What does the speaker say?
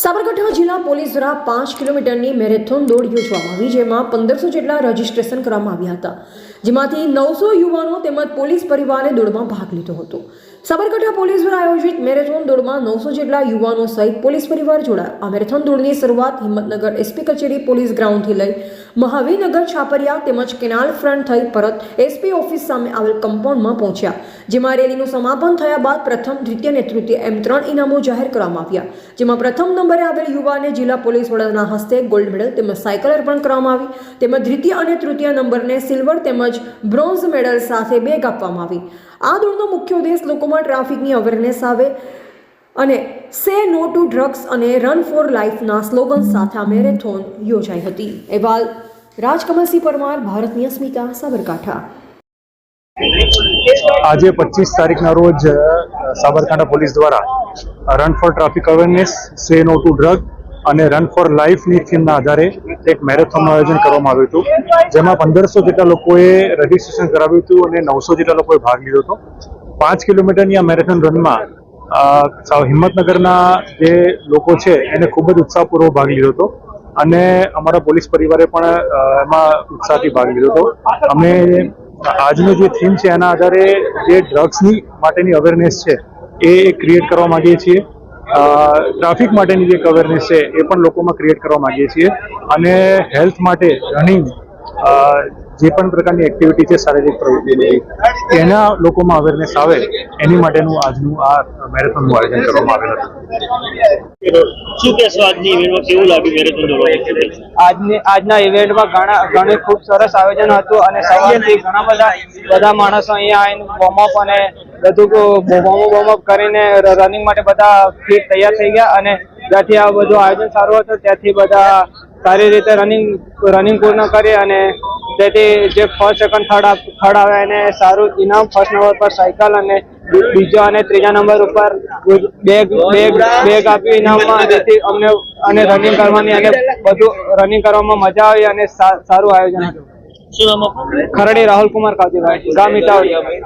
સાબરકાંઠા જિલ્લા પોલીસ દ્વારા પાંચ કિલોમીટરની મેરેથોન દોડ યોજવામાં આવી, જેમાં પંદરસો જેટલા રજીસ્ટ્રેશન કરવામાં આવ્યા હતા, જેમાંથી નવસો યુવાનો તેમજ પોલીસ પરિવારે દોડમાં ભાગ લીધો હતો. સાબરકાંઠા પોલીસ દ્વારા આયોજિત મેરેથોન દોડમાં નવસો જેટલા યુવાનો સહિત પોલીસ પરિવાર જોડાયા. આ મેરેથોન દોડની શરૂઆત હિંમતનગર એસપી કચેરી પોલીસ ગ્રાઉન્ડથી લઈ મહાવીરનગર છાપરિયા તેમજ કેનાલ ફ્રન્ટ થઈ પરત એસપી ઓફિસ સામે આવેલ કમ્પાઉન્ડમાં પહોંચ્યા, જેમાં રેલીનું સમાપન થયા બાદ પ્રથમ દ્વિતીય અને તૃતીય એમ ત્રણ ઇનામો જાહેર કરવામાં આવ્યા, જેમાં પ્રથમ નંબરે આવેલ યુવાને જિલ્લા પોલીસ વડાના હસ્તે ગોલ્ડ મેડલ તેમજ સાયકલ અર્પણ કરવામાં આવી. તેમજ દ્વિતીય અને તૃતીય નંબરને સિલ્વર તેમજ બ્રોન્ઝ મેડલ સાથે બેગ આપવામાં આવી. આ દોડનો મુખ્ય ઉદ્દેશ લોકોમાં ટ્રાફિકની અવેરનેસ આવે અને સે નો ટુ ડ્રગ્સ અને રન ફોર લાઈફના સ્લોગન સાથે આ મેરેથોન યોજાઈ હતી. અહેવાલ રાજકમલસિંહ પરમાર, ભારતની અસ્મિતા, સાબરકાંઠા. આજે પચીસ તારીખના રોજ સાબરકાંઠા પોલીસ દ્વારા run for traffic awareness say no to drug અને રન ફોર લાઈફની થીમના આધારે એક મેરેથોનનું આયોજન કરવામાં આવ્યું હતું. જેમાં પંદરસો જેટલા લોકોએ રજીસ્ટ્રેશન કરાવ્યું હતું અને નવસો જેટલા લોકોએ ભાગ લીધો હતો. પાંચ કિલોમીટરની આ મેરેથોન રનમાં હિંમતનગરના જે લોકો છે, એને ખૂબ જ ઉત્સાહપૂર્વક ભાગ લીધો હતો. અને અમારા પોલીસ પરિવારે પણ એમાં ઉત્સાહથી ભાગ લીધો હતો. અમે આજનો જે થીમ છે, એના આધારે જે ડ્રગ્સની માટેની અવેરનેસ છે એ ક્રિએટ કરવા માંગીએ છીએ. ટ્રાફિક માટેની જે અવેરનેસ છે એ પણ લોકોમાં ક્રિએટ કરવા માંગીએ છીએ. અને હેલ્થ માટે રનિંગ જે પણ પ્રકારની એક્ટિવિટી છે શારીરિક પ્રવૃત્તિ બધી એના લોકોમાં અવેરનેસ આવે એની માટેનું આજનું આ મેરેથોનનું આયોજન કરવામાં આવેલ હતું. શું કહેશો આજની ઇવેન્ટમાં કેવું લાગ્યું મેરેથોન દોડવાનું આજની આજના ઇવેન્ટમાં ઘણા ઘણી ખૂબ સરસ આયોજન હતું અને સવારથી ઘણા બધા બધા માણસો અહીંયા આવીને વોર્મઅપ અને બધું વોર્મઅપ વોર્મઅપ કરીને રનિંગ માટે બધા ફિટ તૈયાર થઈ ગયા અને જ્યાંથી આ બધું આયોજન સારું હતું ત્યાંથી બધા સારી રીતે રનિંગ રનિંગ પૂર્ણ કરી અને તેથી જે ફર્સ્ટ સેકન્ડ થર્ડ થર્ડ આવે એને સારું ઇનામ ફર્સ્ટ નંબર પર સાયકલ અને બીજો અને ત્રીજા નંબર ઉપર બેગ બેગ બેગ આપ્યું ઇનામમાં જેથી અમને અને રનિંગ કરવાની અને બધું રનિંગ કરવામાં મજા આવી અને સારું આયોજન હતું? ખરડી રાહુલ કુમાર કાજીભાઈ ગામ ઇટાવળી